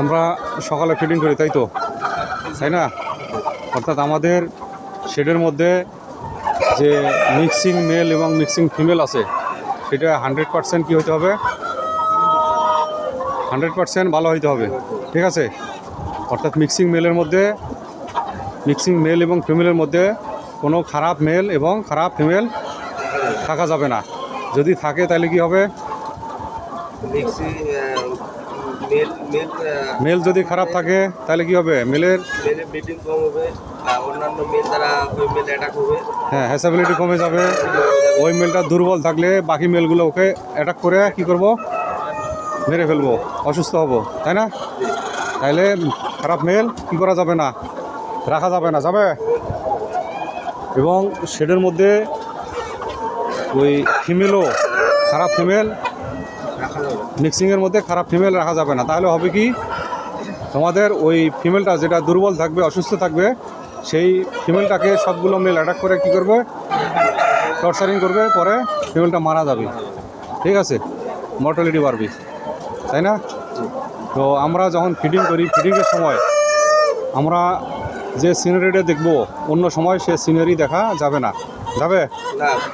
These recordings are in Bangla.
আমরা সকালে ফিডিং করি, তাই তো? তাই না? অর্থাৎ আমাদের শেডের মধ্যে যে মিক্সিং মেল এবং মিক্সিং ফিমেল আছে, সেটা হান্ড্রেড পার্সেন্ট কী হতে হবে? হান্ড্রেড পার্সেন্ট ভালো হইতে হবে, ঠিক আছে? অর্থাৎ মিক্সিং মেলের মধ্যে মিক্সিং মেল এবং ফিমেলের মধ্যে কোনো খারাপ মেল এবং খারাপ ফিমেল থাকা যাবে না। যদি থাকে তাহলে কি হবে? মেল যদি খারাপ থাকে তাহলে কি হবে? মেলের? মেলের ব্রিডিং কম হবে অন্যান্য মেল দ্বারা ওই মেল অ্যাটাক হবে। হ্যাঁ হ্যাসাবিলিটি কমে যাবে। ওই মেলটা দুর্বল থাকলে বাকি মেলগুলো ওকে অ্যাটাক করে কি করব? মেরে ফেলব অসুস্থ হব তাই না? তাইলে খারাপ মেল কি করা যাবে না? রাখা যাবে না যাবে? এবং শেডের মধ্যে ওই ফিমেলও খারাপ ফিমেল মিক্সিংয়ের মধ্যে খারাপ ফিমেল রাখা যাবে না। তাহলে হবে কি? তোমাদের ওই ফিমেলটা যেটা দুর্বল থাকবে অসুস্থ থাকবে সেই ফিমেলটাকে সবগুলো মেল অ্যাটাক করে কি করবে? টর্চারিং করবে পরে ফিমেলটা মারা যাবে। ঠিক আছে? মর্টালিটি বাড়বে। তাই না? তো আমরা যখন ফিডিং করি ফিডিংয়ের সময় আমরা যে সিনারিটা দেখব অন্য সময় সে সিনারি দেখা যাবে না। যাবে?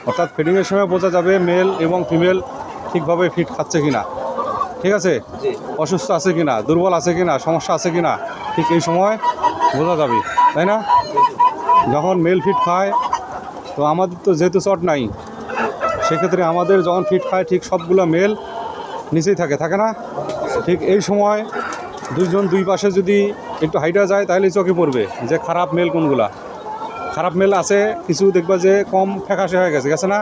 অর্থাৎ ফিডিংয়ের সময় বোঝা যাবে মেল এবং ফিমেল ঠিকভাবে ফিট খাচ্ছে কিনা? ঠিক আছে? অসুস্থ আছে কিনা? দুর্বল আছে কিনা? সমস্যা আছে কিনা? ঠিক এই সময় বোঝা যাবে তাই না? যখন মেল ফিট খায় তো আমাদের তো যেহেতু চট নাই সেক্ষেত্রে আমাদের যখন ফিট খায় ঠিক সবগুলো মেল নিচেই থাকে থাকে না? ঠিক এই সময় দুইজন দুই পাশে যদি একটু হাইটা যায় তাহলে চোখে পড়বে যে খারাপ মেল কোনগুলা। খারাপ মেল আছে কিছু দেখবা যে কম ফ্যাকাশে হয়ে গেছে গেছে না?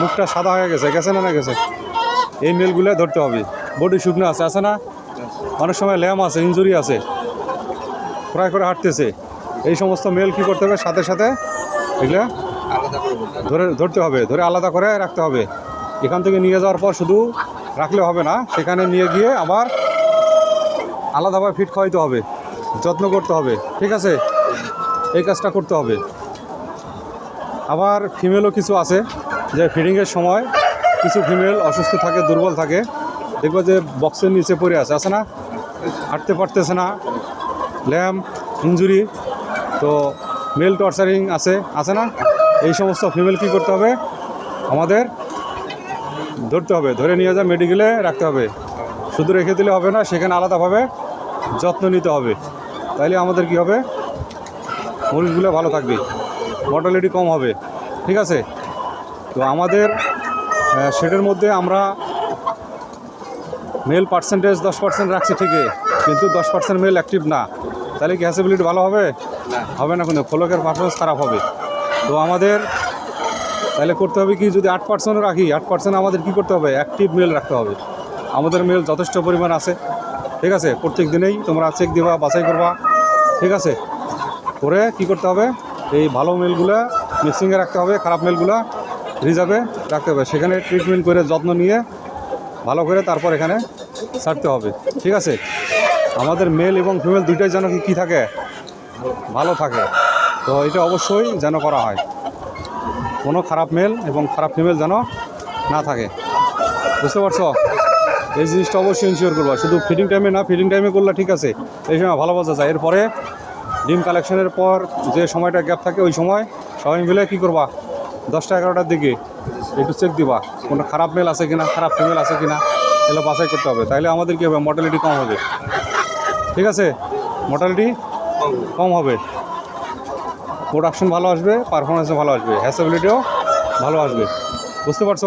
মুখটা সাদা হয়ে গেছে গেছে না না গেছে? এই মেলগুলো ধরতে হবে। বডি শুকনো আছে আছে না? অনেক সময় ল্যাম আছে ইঞ্জুরি আছে। ফ্রাই করে হাঁটতেছে। এই সমস্ত মেল কি করতে হবে? সাথে সাথে এগুলো। ধরে ধরতে হবে ধরে আলাদা করে রাখতে হবে। এখান থেকে নিয়ে যাওয়ার পর শুধু রাখলে হবে না সেখানে নিয়ে গিয়ে আবার আলাদাভাবে ফিট খাওয়াইতে হবে যত্ন করতে হবে ঠিক আছে? এই কাজটা করতে হবে। আবার ফিমেলও কিছু আছে যে ফিডিংয়ের সময় কিছু ফিমেল অসুস্থ থাকে, দুর্বল থাকে। দেখব যে বক্সের নিচে পড়ে আছে আছে না? হাঁটতে পারতেছে না। ল্যাম ইঞ্জুরি তো মেল টর্চারিং আছে আছে না? এই সমস্ত ফিমেল কি করতে হবে? আমাদের ধরতে হবে, ধরে নিয়ে যা মেডিকেলে রাখতে হবে। শুধু রেখে দিলে হবে না, সেখানে আলাদাভাবে যত্ন নিতে হবে। তাইলে আমাদের কি হবে? মুরগিগুলো ভালো থাকবে। মর্টালিটি কম হবে। ঠিক আছে? তো আমাদের শেডের মধ্যে আমরা মেল পার্সেন্টেজ দশ পার্সেন্ট রাখছি ঠিকই কিন্তু দশ পার্সেন্ট মেল অ্যাক্টিভ না। তাহলে কি হ্যাসিবিলিটি ভালো হবে? হবে না কিন্তু ফলকের পারফরমেন্স খারাপ হবে। তো আমাদের তাহলে করতে হবে কি যদি আট পার্সেন্টও রাখি আট পার্সেন্ট আমাদের কি করতে হবে? অ্যাক্টিভ মেল রাখতে হবে। আমাদের মেল যথেষ্ট পরিমাণ আছে। ঠিক আছে? প্রত্যেক দিনেই তোমরা চেক দিবা বাছাই করবা। ঠিক আছে? করে কি করতে হবে? এই ভালো মেলগুলো মিক্সিংয়ে রাখতে হবে খারাপ মেলগুলো রিজার্ভে রাখতে হবে। সেখানে ট্রিটমেন্ট করে যত্ন নিয়ে ভালো করে তারপর এখানে ছাড়তে হবে। ঠিক আছে? আমাদের মেল এবং ফিমেল দুইটাই যেন কি থাকে? ভালো থাকে। তো এটা অবশ্যই যেন করা হয়। কোনো খারাপ মেল এবং খারাপ ফিমেল যেন না থাকে। বুঝতে পারছ? এই জিনিসটা অবশ্যই ইনশিওর করবা। শুধু ফিডিং টাইমে না ফিডিং টাইমে করলে ঠিক আছে। এই সময় ভালো বোঝা যায়। এরপরে ডিম কালেকশনের পর যে সময়টা গ্যাপ থাকে, ওই সময় সবাই মিলে কী করবা? দশটা এগারোটার দিকে একটু চেক দিবা, কোনো খারাপ মেল আছে কিনা, খারাপ ফিমেল আছে কিনা, এগুলো বাছাই করতে হবে। তাহলে আমাদের কী হবে? মর্টালিটি কম হবে। ঠিক আছে? মর্টালিটি কম হবে। প্রোডাকশন ভালো আসবে পারফরমেন্সও ভালো আসবে। হ্যাসেবিলিটিও ভালো আসবে। বুঝতে পারছ?